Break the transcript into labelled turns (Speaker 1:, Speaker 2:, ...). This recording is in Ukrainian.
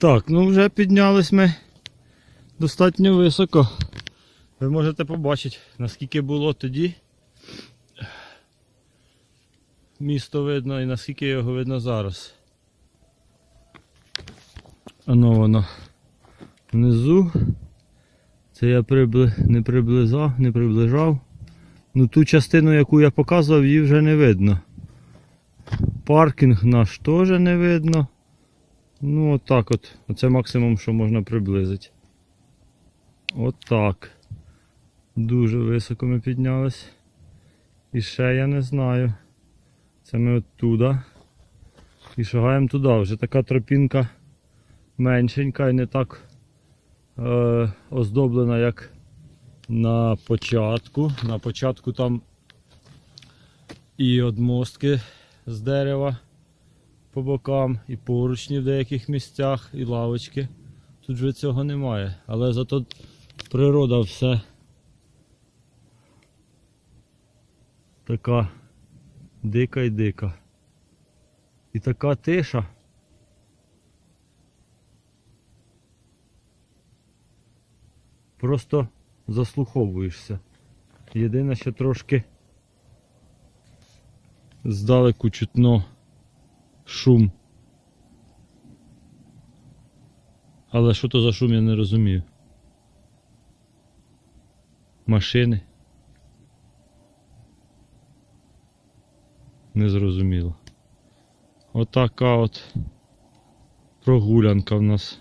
Speaker 1: Так, ну вже піднялись ми достатньо високо. Ви можете побачити, наскільки було тоді. Місто видно і наскільки його видно зараз. Оно воно внизу. Це я прибли... не приблизав, не приближав. Ну ту частину, яку я показував, її вже не видно. Паркінг наш теж не видно. Ну отак от. Оце максимум, що можна приблизити. Отак. Дуже високо ми піднялись. І ще я не знаю. Це ми оттуда. І шагаємо туди. Вже така тропінка меншенька і не так е, оздоблена, як на початку. На початку там і одмостки з дерева по бокам, і поручні в деяких місцях, і лавочки. Тут вже цього немає. Але зато природа все така дика і дика. І така тиша. Просто заслуховуєшся. Єдине, що трошки здалеку чутно шум. Але що то за шум, я не розумію. Машини. Незрозуміло. Отака от прогулянка в нас.